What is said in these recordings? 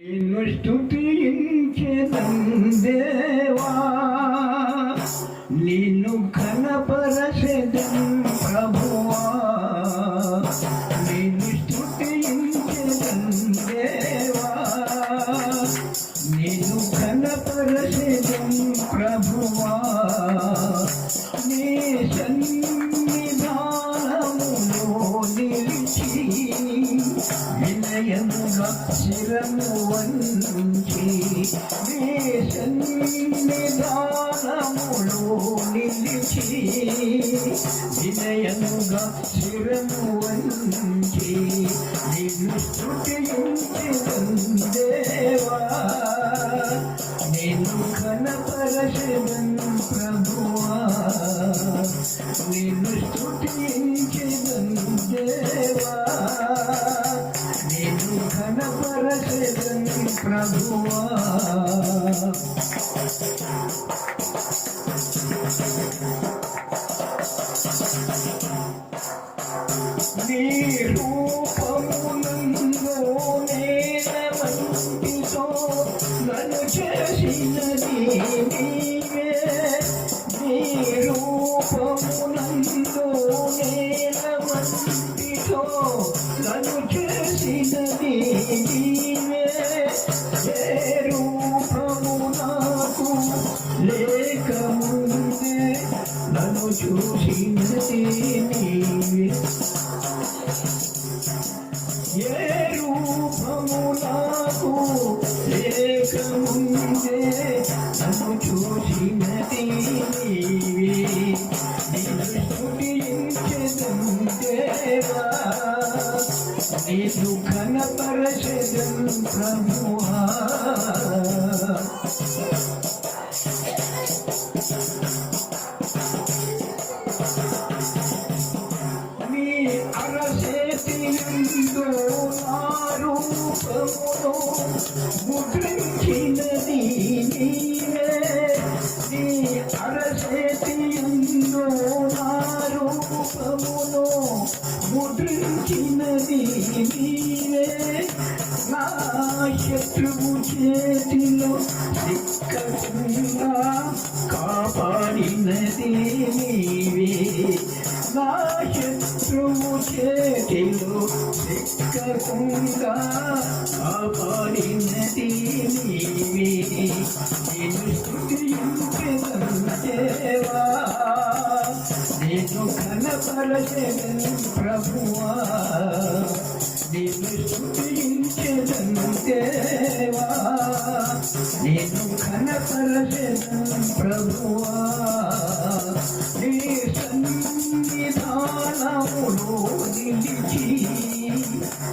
నిన్ను స్తుతించెదం దేవా నిన్ను ఘనపరచెదం ప్రభువా? నిన్ను స్తుతించెదం దేవా నిన్ను ఘనపరచెదం ప్రభువా? నీ సన్నిధానములో నిలిచి వినయముగా శిరము వంచి నీ నిలిచి వినయముగా శిరము వంచి నిన్ను స్తుతించెదం దేవా నేను ఘనపరచెదం ప్రభువా నిన్ను స్తుతించెదం దేవా ప్రభువా నీ రూపమునందు నేలవంటితో నన్ను చేసినది నీవే నీ రూపమునందు నేలవంటితో నన్ను చేసినది నీవే లేకముందే నన్ను చూసినది నీవే ఏ రూపము నాకు లేకముందే నన్ను చూసినది నీవే నిన్ను స్తుతించెదం నిన్ను ఘనపరచెదం ప్రభువా? అరచేతియందు ముద్రించినది నీవే. నీ అరచేతియందు నా ముద్రించినది నీవే. నా శత్రువు చేతిలో సిక్కకుండా కాపాడినది నీవే. నా శత్రువు చేతిలో సిక్కకుండా కాపాడినది నీవే నేను స్తుతించెదం నేను ఘనపరచెదం ప్రభువా నేను స్తుతించెదం దేవా. నేను ఘనపరచెదం ప్రభువా. నీ సన్నిధానములో నిలిచి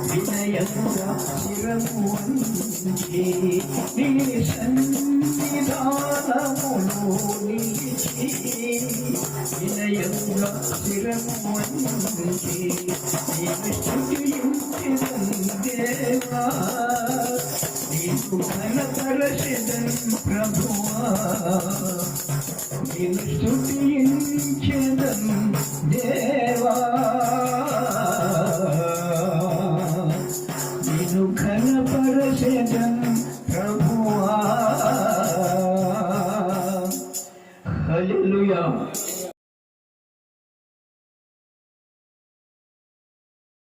వినయంగా శిరము వంచి నీ సన్నిధానములో నిలిచి వినయంగా శిరము వంచి నేను చుట్టించిన దేవా నీకు కనపరచదం ప్రభువా నేను చుట్టించదం దేవా. Hallelujah.